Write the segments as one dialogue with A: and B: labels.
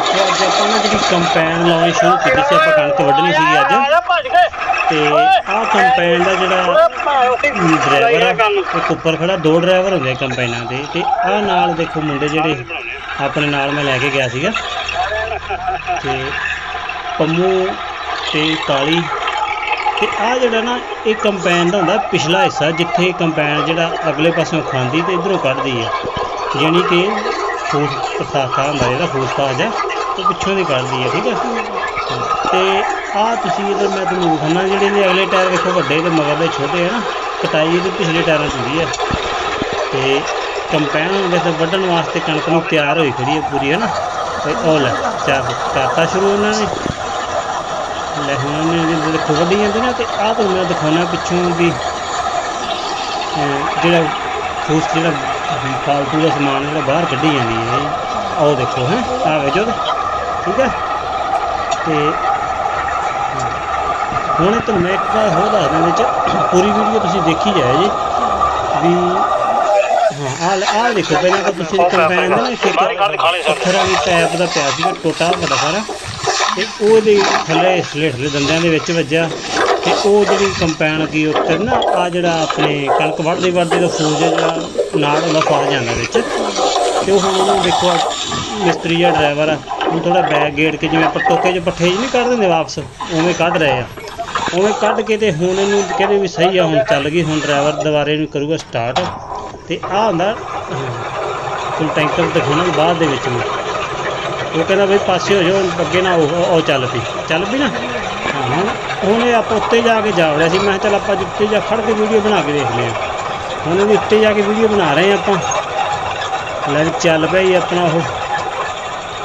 A: ਦੇਖੋ ਅੱਜ ਆਪਾਂ ਨਾ ਜਿਹੜੀ ਕੰਪੈਨ ਲਾਉਣੀ ਸ਼ੁਰੂ ਕੀਤੀ ਸੀ ਆਪਾਂ ਕਣਕ ਵੱਢਣੀ ਸੀਗੀ ਅੱਜ। ਤੇ ਆਹ ਕੰਪੈਨ ਦਾ ਜਿਹੜਾ ਡਰਾਈਵਰ ਆ ਇੱਕ ਉੱਪਰ ਖੜਾ ਦੋ ਡਰਾਈਵਰ ਹੁੰਦੇ ਕੰਪੈਨਾਂ ਦੇ। ਤੇ ਆਹ ਨਾਲ ਦੇਖੋ ਮੁੰਡੇ ਜਿਹੜੇ ਆਪਣੇ ਨਾਲ ਮੈਂ ਲੈ ਕੇ ਗਿਆ ਸੀਗਾ। ਤੇ ਪੰਮੂ ਤੇ ਕਾਲੀ। ਤੇ ਆਹ ਜਿਹੜਾ ਨਾ ਇਹ ਕੰਪੈਨ ਦਾ ਹੁੰਦਾ ਪਿਛਲਾ ਹਿੱਸਾ ਜਿੱਥੇ ਕੰਪੈਨ ਜਿਹੜਾ ਅਗਲੇ ਪਾਸਿਓਂ ਖਾਂਦੀ ਤੇ ਇਧਰੋਂ ਕੱਢਦੀ ਆ। ਯਾਨੀ ਕਿ ਫੂਸ ਪਸਾਖਾ ਹੁੰਦਾ ਜਿਹੜਾ ਫੂਸ ਪਾਜ ਆ ਉਹ ਪਿੱਛੋਂ ਦੀ ਕੱਢਦੀ ਹੈ ਠੀਕ ਹੈ ਤੇ ਆਹ ਤੁਸੀਂ ਇਧਰ ਮੈਂ ਤੁਹਾਨੂੰ ਦਿਖਾਉਣਾ, ਜਿਹੜੇ ਇਹਦੇ ਅਗਲੇ ਟਾਇਰ ਵੇਖੋ ਵੱਡੇ ਤੇ ਮਗਰਲੇ ਛੋਟੇ ਆ ਨਾ, ਕਟਾਈ ਇਹਦੇ ਪਿਛਲੇ ਟਾਇਰਾਂ 'ਚ ਹੁੰਦੀ ਹੈ ਤੇ ਕੰਪੈਨ ਹੁੰਦੇ ਵੱਢਣ ਵਾਸਤੇ ਕਣਕ ਨੂੰ ਤਿਆਰ ਹੋਈ ਖੜੀ ਹੈ ਪੂਰੀ ਹੈ ਨਾ ਤੇ ਉਹ ਲੈ, ਚਾਰ ਕਰਤਾ ਸ਼ੁਰੂ ਉਹਨਾਂ ਨੇ। ਲੈ ਹੁਣ ਉਹਨੇ ਜਿਹੜੇ ਦੇਖੋ ਵੱਢੀ ਜਾਂਦੇ ਨਾ, ਤੇ ਆਹ ਤੁਹਾਨੂੰ ਮੈਂ ਦਿਖਾਉਣਾ ਪਿੱਛੋਂ ਵੀ ਜਿਹੜਾ ਫੂਸ ਜਿਹੜਾ ਫਾਲਤੂ ਦਾ ਸਮਾਨ ਜਿਹੜਾ ਬਾਹਰ ਕੱਢੀ ਜਾਂਦੀ ਹੈ, ਉਹ ਦੇਖੋ, ਹੈ? ਆਹ ਵੇਖੋ ਤੇ। ਠੀਕ ਹੈ? ਤੇ ਹੁਣ ਇਹ ਤੁਹਾਨੂੰ ਮੈਂ ਇੱਕ ਵਾਰ ਹੋਰ ਦੱਸ ਦਿਆਂ ਵਿੱਚ ਪੂਰੀ ਵੀਡੀਓ ਤੁਸੀਂ ਦੇਖੀ ਜਾਇਓ ਜੀ ਵੀ ਹਾਂ ਆਹ ਆਹ ਦੇਖੋ ਪਹਿਲਾਂ ਤਾਂ ਤੁਸੀਂ ਕੰਪੈਨ ਦਾ ਪੱਥਰਾਂ ਦੀ ਟੈਪ ਦਾ ਪਿਆ ਸੀਗਾ ਟੋਟਾ ਵੱਡਾ ਸਾਰਾ। ਤੇ ਉਹਦੇ ਥੱਲੇ ਸਲੇਟ ਦੇ ਦੰਦਿਆਂ ਦੇ ਵਿੱਚ ਵੱਜਿਆ। ਤੇ ਉਹ ਜਿਹੜੀ ਕੰਪੈਨ ਕੀ ਉੱਤੇ ਨਾ ਆ ਜਿਹੜਾ ਆਪਣੇ ਕਣਕ ਵੱਢਦੇ ਵੱਢਦੇ ਦਾ ਫੂਜ ਜਿਹੜਾ ਨਾਲ ਹੁੰਦਾ ਫਸ ਜਾਂਦਾ ਵਿੱਚ। ਤੇ ਉਹ ਹੁਣ ਉਹਨੂੰ ਦੇਖੋ ਮਿਸਤਰੀ ਜਾਂ ਡਰਾਈਵਰ ਆ ਉਹ ਥੋੜਾ ਬੈਗ ਗੇੜ ਕੇ ਜਿਵੇਂ ਆਪਾਂ ਟੋਕੇ 'ਚ ਪੱਠੇ ਜਿਹੇ ਨਹੀਂ ਕੱਢ ਦਿੰਦੇ ਵਾਪਸ, ਉਵੇਂ ਕੱਢ ਰਹੇ ਆ। ਉਵੇਂ ਕੱਢ ਕੇ ਤੇ ਹੁਣ ਇਹਨੂੰ ਕਹਿੰਦੇ ਵੀ ਸਹੀ ਆ, ਹੁਣ ਚੱਲ ਗਈ, ਹੁਣ ਡਰਾਈਵਰ ਦੁਬਾਰੇ ਨੂੰ ਕਰੂਗਾ ਸਟਾਰਟ ਤੇ ਆ ਹੁੰਦਾ ਹੁਣ ਟੈਂਕਰ ਦਿਖਾਉਣਾ ਬਾਅਦ ਦੇ ਵਿੱਚ ਨੂੰ ਉਹ ਕਹਿੰਦਾ ਬਈ ਪਾਸੇ ਹੋ ਜਾਓ, ਅੱਗੇ ਨਾ ਉਹ ਉਹ ਚੱਲ ਪਈ। ਚੱਲ ਪਈ ਨਾ? ਹਾਂ, ਹੁਣ ਹੁਣ ਇਹ ਆਪਾਂ ਉੱਤੇ ਜਾ ਕੇ ਜਾ ਵੜਿਆ ਸੀ। ਮੈਂ ਕਿਹਾ ਚੱਲ ਆਪਾਂ ਉੱਤੇ ਜਾ ਖੜ ਕੇ ਵੀਡੀਓ ਬਣਾ ਕੇ ਦੇਖ ਲਿਆ ਹੁਣ ਇਹਦੇ ਉੱਤੇ ਜਾ ਕੇ ਵੀਡੀਓ ਬਣਾ ਰਹੇ ਹਾਂ ਆਪਾਂ। ਲੈ ਵੀ ਚੱਲ ਪਿਆ ਜੀ ਆਪਣਾ ਉਹ।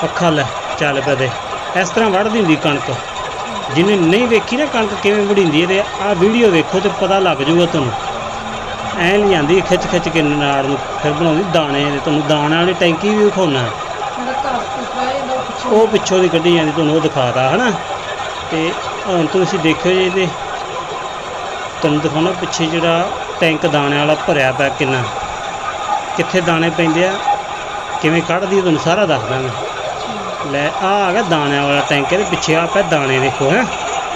A: ਪੱਖਾ ਲੈ ਚੱਲ ਪਿਆ ਦੇ ਇਸ ਤਰ੍ਹਾਂ ਵੱਢਦੀ ਹੁੰਦੀ ਕਣਕ। ਜਿਹਨੇ ਨਹੀਂ ਵੇਖੀ ਨਾ ਕਣਕ ਕਿਵੇਂ ਵੜੀਂਦੀ ਹੈ ਤੇ ਆਹ ਵੀਡੀਓ ਵੇਖੋ ਤੇ ਪਤਾ ਲੱਗ ਜਾਊਗਾ ਤੁਹਾਨੂੰ। ਐਂ ਲਿਆਂਦੀ ਖਿੱਚ ਖਿੱਚ ਕੇ ਨਾੜ ਨੂੰ ਫਿਰ ਬਣਾਉਂਦੀ ਦਾਣੇ ਤੇ ਤੁਹਾਨੂੰ ਦਾਣਾ ਵਾਲੀ ਟੈਂਕੀ ਵੀ ਵਿਖਾਉਣਾ ਉਹ ਪਿੱਛੋਂ ਦੀ ਕੱਢੀ ਜਾਂਦੀ ਤੁਹਾਨੂੰ ਉਹ ਦਿਖਾਤਾ ਹਨਾ? ਤੇ ਹੁਣ ਤੁਸੀਂ ਦੇਖਿਓ ਜੀ ਇਹਦੇ ਤੁਹਾਨੂੰ ਦਿਖਾਉਣਾ ਪਿੱਛੇ ਜਿਹੜਾ ਟੈਂਕ ਦਾਣੇ ਵਾਲਾ ਭਰਿਆ ਪਿਆ ਕਿੰਨਾ। ਕਿੱਥੇ ਦਾਣੇ ਪੈਂਦੇ ਆ ਕਿਵੇਂ ਕੱਢਦੀ ਤੁਹਾਨੂੰ ਸਾਰਾ ਦੱਸ ਦਾਂਗਾ। ਲੈ ਆ ਆ ਗਿਆ ਦਾਣਿਆਂ ਵਾਲਾ ਟੈਂਕ, ਇਹਦੇ ਪਿੱਛੇ ਆ ਪਿਆ ਦਾਣੇ ਦੇਖੋ, ਹੈ।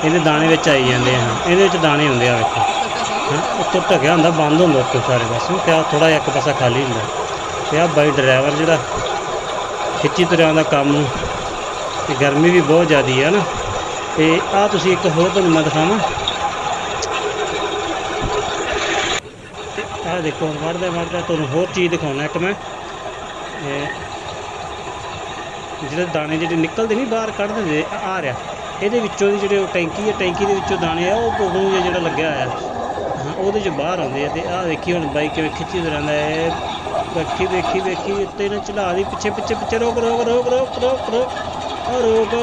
A: ਇਹਦੇ ਦਾਣੇ ਵਿੱਚ ਆਈ ਜਾਂਦੇ ਆ। ਇਹਦੇ ਵਿੱਚ ਦਾਣੇ ਹੁੰਦੇ ਆ, ਵੇਖੋ। ਹਾਂ, ਉੱਤੋਂ ਢਕਿਆ ਹੁੰਦਾ, ਬੰਦ ਹੁੰਦਾ ਉੱਤੋਂ ਸਾਰੇ ਪਾਸੇ। ਕਿਆ ਆ ਥੋੜਾ ਇੱਕ ਪਾਸਾ ਖਾਲੀ ਹੁੰਦਾ। ਤੇ ਆ ਬਾਈ ਡਰਾਈਵਰ ਜਿਹੜਾ ਖਿੱਚੀ ਤਰ੍ਹਾਂ ਦਾ ਕੰਮ ਤੇ ਗਰਮੀ ਵੀ ਬਹੁਤ ਜ਼ਿਆਦੀ ਹੈ ਨਾ। ਤੇ ਆ ਤੁਸੀਂ ਇੱਕ ਹੋਰ ਤੁਹਾਨੂੰ ਮੈਂ ਦਿਖਾਵਾਂ। ਤੇ ਆ ਦੇਖੋ ਹੁਣ ਵੜਦਾ ਵੜਦਾ ਤੁਹਾਨੂੰ ਹੋਰ ਚੀਜ਼ ਦਿਖਾਉਣਾ ਇੱਕ ਮੈਂ। ਜਿਹੜੇ ਦਾਣੇ ਜਿਹੜੇ ਨਿਕਲਦੇ ਨਹੀਂ, ਬਾਹਰ ਕੱਢ ਦਿੰਦੇ ਆ ਰਿਹਾ। ਇਹਦੇ ਵਿੱਚੋਂ ਦੀ ਜਿਹੜੇ ਉਹ ਟੈਂਕੀ ਹੈ, ਟੈਂਕੀ ਦੇ ਵਿੱਚੋਂ ਦਾਣੇ ਆ, ਉਹ ਪੋਗੂ ਜਿਹੜਾ ਲੱਗਿਆ ਹੋਇਆ। ਹਾਂ, ਉਹਦੇ 'ਚ ਬਾਹਰ ਆਉਂਦੇ ਆ ਤੇ ਆਹ ਵੇਖੀ ਹੁਣ ਬਾਈਕ ਕਿਵੇਂ ਖਿੱਚੀ ਤੁਰਿਆਂਦਾ ਹੈ। ਵੇਖੀ ਵੇਖੀ ਵੇਖੀ ਉੱਤੇ ਨਾ ਚਲਾ ਦੀ, ਪਿੱਛੇ ਪਿੱਛੇ ਪਿੱਛੇ ਰੋਕ ਰੋਕ ਰੋਕ ਰੋਕ ਰੋਕ ਰੋਕ। ਆ ਰੋਕ।